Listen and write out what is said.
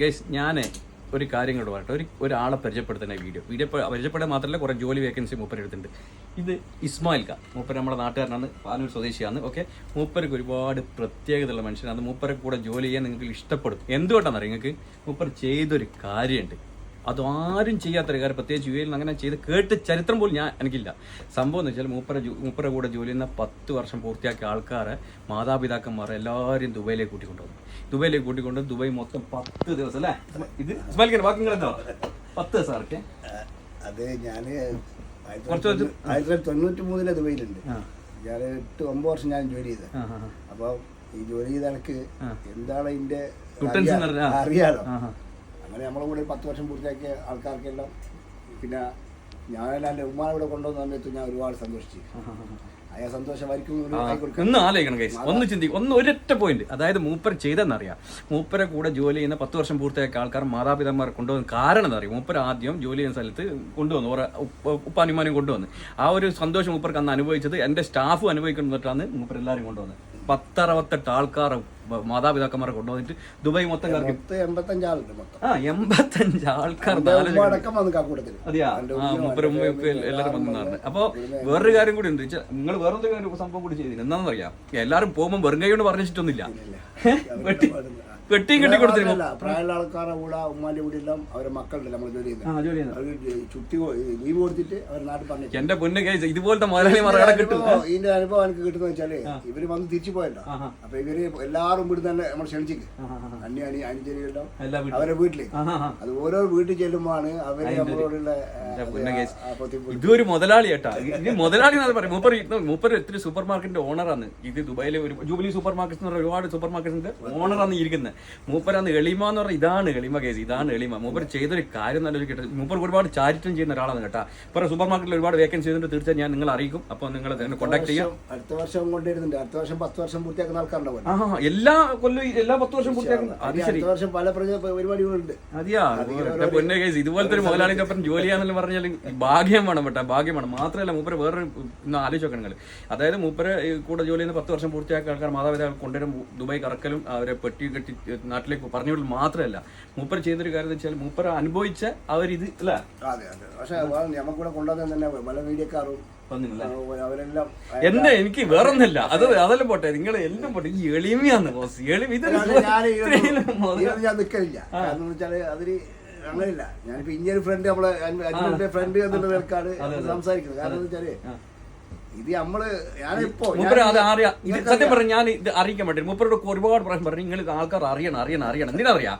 Guys ഞാൻ ഒരു കാര്യം കൂടെ പറയട്ടെ. ഒരു ഒരാളെ പരിചയപ്പെടുത്തുന്ന വീഡിയോ. വീഡിയോ പരിചയപ്പെടാൻ മാത്രമല്ല കുറേ ജോലി വേക്കൻസി മൂപ്പർ എടുത്തിട്ടുണ്ട്. ഇത് ഇസ്മായിൽ ഖാൻ. മൂപ്പർ നമ്മുടെ നാട്ടുകാരനാണ് പാനൂർ സ്വദേശിയാണ്. ഓക്കെ മൂപ്പർക്ക് ഒരുപാട് പ്രത്യേകതയുള്ള മനുഷ്യനാണ്. മൂപ്പരെ കൂടെ ജോലി ചെയ്യാൻ നിങ്ങൾക്ക് ഇഷ്ടപ്പെടും. എന്തുകൊണ്ടാണെന്ന് അറിയാം നിങ്ങൾക്ക്? മൂപ്പർ ചെയ്തൊരു കാര്യമുണ്ട്. അത് ആരും ചെയ്യാത്തൊരു കാര്യം പ്രത്യേകിച്ച് യു എയിൽ അങ്ങനെ ചെയ്ത് കേട്ട് ചരിത്രം പോലും ഞാൻ എനിക്കില്ല. സംഭവം എന്ന് വെച്ചാൽ മൂപ്പര മൂപ്പര കൂടെ ജോലി ചെയ്യുന്ന പത്ത് വർഷം പൂർത്തിയാക്കിയ ആൾക്കാരെ മാതാപിതാക്കന്മാർ എല്ലാവരും ദുബൈയിലേക്ക് കൂട്ടിക്കൊണ്ടുവന്നു. ദുബൈയിലേക്ക് കൂട്ടിക്കൊണ്ട് ദുബൈ മൊത്തം പത്ത് ദിവസം അല്ലേ? ഇത് ഇസ്മാലിക്കാൻ ബാക്കി എന്താ പത്ത് ദിവസം ആർക്കെ അത് ഞാൻ ആയിരത്തി തൊള്ളായിരത്തി തൊണ്ണൂറ്റി മൂന്നിലെ ദുബൈയിലുണ്ട്. ഞാൻ എട്ട് ഒമ്പത് വർഷം ഞാൻ ജോലി ചെയ്തത്. അപ്പോൾ ഈ ജോലി ചെയ്ത എനിക്ക് എന്താണ് Routines അറിയാലോ. അങ്ങനെ നമ്മളെ കൂടെ ഒരു പത്ത് വർഷം പൂർത്തിയാക്കിയ ആൾക്കാർക്കെല്ലാം പിന്നെ ഞാനെല്ലാം എന്റെ ഉമ്മാനെ ഇവിടെ കൊണ്ടുവന്ന സമയത്ത് ഞാൻ ഒരുപാട് സന്തോഷിച്ചു. അയാൾ സന്തോഷമായിരിക്കും ഒന്ന് ആലോചിക്കണം ഗൈസ് ഒന്ന് ചിന്തിക്കും ഒന്ന് ഒരൊറ്റ പോയിന്റ് അതായത് മൂപ്പർ ചെയ്തെന്നറിയാം. മൂപ്പരെ കൂടെ ജോലി ചെയ്യുന്ന പത്ത് വർഷം പൂർത്തിയാക്കിയ ആൾക്കാർ മാതാപിതാമാർ കൊണ്ടുവന്ന കാരണം എന്നറിയാം മൂപ്പർ ആദ്യം ജോലി ചെയ്യുന്ന സ്ഥലത്ത് കൊണ്ടുവന്നു. ഓരോ ഉപ്പാനുമാനും കൊണ്ടുവന്ന് കൊണ്ടുവന്നു. ആ ഒരു സന്തോഷം മൂപ്പർക്ക് അന്ന് അനുഭവിച്ചത് എന്റെ സ്റ്റാഫ് അനുഭവിക്കുന്നിട്ടാണ് മൂപ്പർ എല്ലാവരും കൊണ്ടുവന്നത്. പത്തറുപത്തെട്ട് ആൾക്കാർ മാതാപിതാക്കന്മാരെ കൊണ്ടുവന്നിട്ട് ദുബായ് മൊത്തം ആ എൺപത്തഞ്ച് ആൾക്കാർ എല്ലാവരും വന്നു അപ്പൊ വേറൊരു കാര്യം കൂടി ഉണ്ട്. നിങ്ങൾ വേറെന്തെങ്കിലും സംഭവം കൂടി ചെയ്തില്ല? എന്താണെന്ന് അറിയാം. എല്ലാരും പോകുമ്പോൾ വെറും കൈ കൊണ്ട് പറഞ്ഞിട്ടൊന്നുമില്ല വെട്ടി വെട്ടിയും കെട്ടി കൊടുത്തിരുന്നു. പ്രായമുള്ള ആൾക്കാരുടെ കൂടെ ഉമ്മാന്റെ കൂടെ എല്ലാം അവരെ മക്കളുണ്ട് നമ്മൾ ജോലി ചെയ്യുന്നത്. ആ ജോലി ചെയ്യുന്നത്. അവർക്ക് ചുറ്റി ലീവ് കൊടുത്തിട്ട് അവർ നാട്ടിൽ പറഞ്ഞു എന്റെ പൊന്ന് കേസ് ഇതുപോലത്തെ മുതലാളിമാർ അവിടെ കിട്ടും ഇതിന്റെ അനുഭവം എനിക്ക് കിട്ടുന്ന വെച്ചാൽ ഇവർ വന്ന് തിരിച്ചു പോയല്ലോ. അപ്പൊ ഇവർ എല്ലാവരും ഇവിടുന്ന് തന്നെ നമ്മൾ ക്ഷണിച്ചിക്ക്. അന്യ അനി എല്ലാ വീട്ടിലും. അവരെ വീട്ടിൽ ആ, ആ, ആ. അത് ഓരോ വീട്ടിൽ ചെല്ലുമ്പോഴാണ് അവർ നമ്മളോടുള്ള ആ, പൊന്ന് കേസ് ആ. ഇതൊരു മുതലാളി ഏട്ടാ. ഇത് മുതലാളി എന്നാണ് പറയും മൂപ്പർ മൂപ്പർ ഒത്തിരി സൂപ്പർ മാർക്കറ്റിന്റെ ഓണറാണ് ഇത് ദുബായിലെ ഒരു ജൂബിലി സൂപ്പർ മാർക്കറ്റ് എന്ന് പറഞ്ഞ ഒരുപാട് സൂപ്പർ മാർക്കറ്റിന്റെ ഓണറാണ് ഇരിക്കുന്നത് മൂപ്പരാന്ന് എളിമ എന്ന് പറഞ്ഞാൽ ഇതാണ് എളിമ കേസ് ഇതാണ് എളിമ. മൂപ്പർ ചെയ്തൊരു കാര്യം നല്ലൊരു കേട്ടോ മൂപ്പർ ഒരുപാട് ചാരിറ്റം ചെയ്യുന്ന ഒരാളാണ് കേട്ടാ. ഇപ്പൊ സൂപ്പർ മാർക്കറ്റിൽ ഒരുപാട് വേക്കൻസി ചെയ്തിട്ട് തീർച്ചയായും ഞാൻ നിങ്ങൾ അറിയിക്കും. അപ്പോൾ നിങ്ങൾ കോൺടാക്ട് ചെയ്യാം. അടുത്ത വർഷം കൊണ്ടുവരുന്നുണ്ട്. അടുത്ത വർഷം പത്ത് വർഷം പൂർത്തിയാക്കുന്ന ആൾക്കാരുണ്ടാവും ആ എല്ലാ കൊല്ലം എല്ലാ പത്ത് വർഷം പൂർത്തിയാക്കുന്ന അത് ശരി. അടുത്ത വർഷം പല പ്രജ- പരിപാടികളുണ്ട് അതെയാ എന്റെ പൊന്നെ കേസ്. ഇതുപോലത്തെ ഒരു മുതലാളിന്റെ ഒപ്പം ജോലി ചെയ്യാന്നെല്ലാം പറഞ്ഞാൽ ഭാഗ്യം വേണം കേട്ടോ ഭാഗ്യം വേണം. മാത്രമല്ല മൂപ്പര് വേറൊരു ഇന്ന് ആലോചിച്ച് അതായത് മൂപ്പര് കൂടെ ജോലി ചെയ്യുന്ന പത്ത് വർഷം പൂർത്തിയാക്കിയ ആൾക്കാർ മാതാപിതാക്കൾ കൊണ്ടുവരും ദുബായ് കറക്കലും അവരെ പെട്ടി കെട്ടി നാട്ടിലേക്ക് പറഞ്ഞു വിടലും മാത്രമല്ല. മൂപ്പർ ചെയ്തൊരു കാര്യം എന്ന് വെച്ചാൽ മൂപ്പർ അനുഭവിച്ച അവരിത് അല്ല? അതെ അതെ. പക്ഷെ നമുക്കിവിടെ കൊണ്ടുവന്ന തന്നെ പല എന്നെ എനിക്ക് വേറൊന്നല്ല അത് അതെല്ലാം പോട്ടെ. നിങ്ങൾ എല്ലാം പോട്ടെ. ഈ എളിമയാന്ന് ബോസ്. എളിമ ഇതൊരു ഞാൻ നിൽക്കലില്ല. കാരണം എന്ന് വെച്ചാൽ അതിന് അങ്ങനെയില്ല. ഞാനിപ്പോ ഇങ്ങനെ ഫ്രണ്ട് നമ്മളെ ഫ്രണ്ട് എന്നുള്ള നിലക്കാണ് സംസാരിക്കുന്നത് കാരണം എന്ന് വെച്ചാൽ ഇത് നമ്മൾ ഞാനിപ്പോ ഞാൻ- മൂപ്പര് അത് അറിയാം. ഇത് സത്യം പറഞ്ഞു ഞാൻ ഇത് അറിയിക്കാൻ വേണ്ടി. മൂപ്പരോട് ഒരുപാട് പ്രാവശ്യം പറഞ്ഞു നിങ്ങൾ ആൾക്കാർ അറിയണം അറിയണം അറിയണം. എന്തിനറിയാം